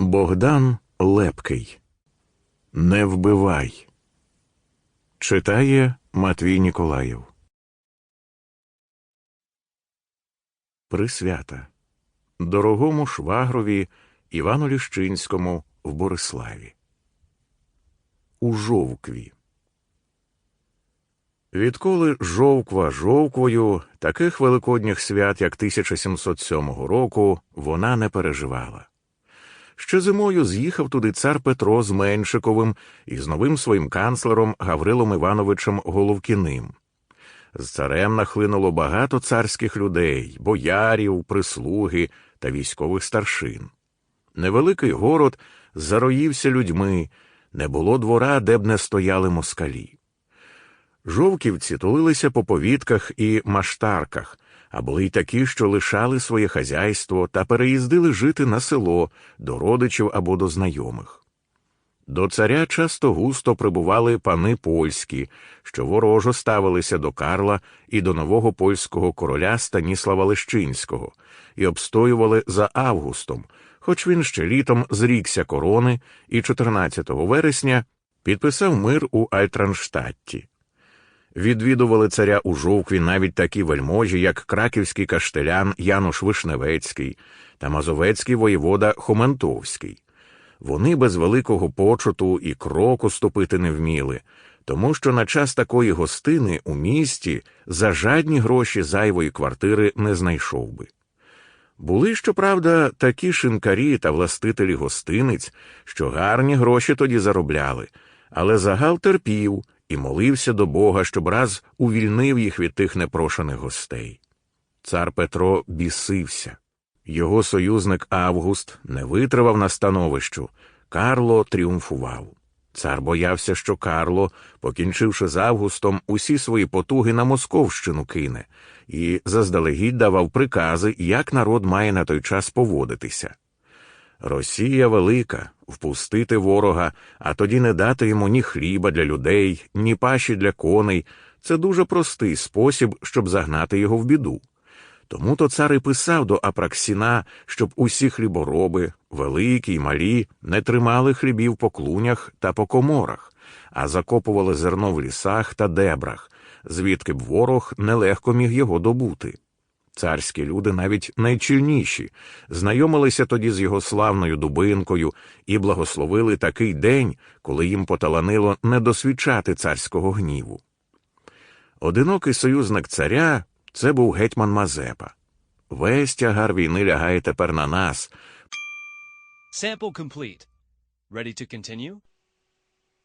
Богдан Лепкий. Не вбивай. Читає Матвій Ніколаєв. Присвята. Дорогому швагрові Івану Ліщинському в Бориславі. У жовкві. Відколи жовква жовквою, таких великодніх свят, як 1707 року, вона не переживала. Ще зимою з'їхав туди цар Петро з Меншиковим і з новим своїм канцлером Гаврилом Івановичем Головкіним. З царем нахлинуло багато царських людей, боярів, прислуги та військових старшин. Невеликий город зароївся людьми, не було двора, де б не стояли москалі. Жовківці тулилися по повітках і маштарках, а були й такі, що лишали своє хазяйство та переїздили жити на село до родичів або до знайомих. До царя часто густо прибували пани польські, що ворожо ставилися до Карла і до нового польського короля Станіслава Лещинського і обстоювали за Августом, хоч він ще літом зрікся корони і 14 вересня підписав мир у Альтранштадті. Відвідували царя у жовкві навіть такі вельможі, як краківський каштелян Януш Вишневецький та мазовецький воєвода Хоментовський. Вони без великого почуту і кроку ступити не вміли, тому що на час такої гостини у місті за жадні гроші зайвої квартири не знайшов би. Були, щоправда, такі шинкарі та властителі гостиниць, що гарні гроші тоді заробляли, але загал терпів і молився до Бога, щоб раз увільнив їх від тих непрошених гостей. Цар Петро бісився. Його союзник Август не витривав на становищу. Карло тріумфував. Цар боявся, що Карло, покінчивши з Августом, усі свої потуги на Московщину кине, і заздалегідь давав прикази, як народ має на той час поводитися. Росія велика, впустити ворога, а тоді не дати йому ні хліба для людей, ні паші для коней це дуже простий спосіб, щоб загнати його в біду. Тому то цар і писав до Апраксіна, щоб усі хлібороби, великі й малі, не тримали хлібів по клунях та по коморах, а закопували зерно в лісах та дебрах, звідки б ворог нелегко міг його добути. Царські люди, навіть найчільніші, знайомилися тоді з його славною дубинкою і благословили такий день, коли їм поталанило не досвідчати царського гніву. Одинокий союзник царя це був гетьман Мазепа. Весь тягар війни лягає тепер на нас. Sample complete. Ready to continue?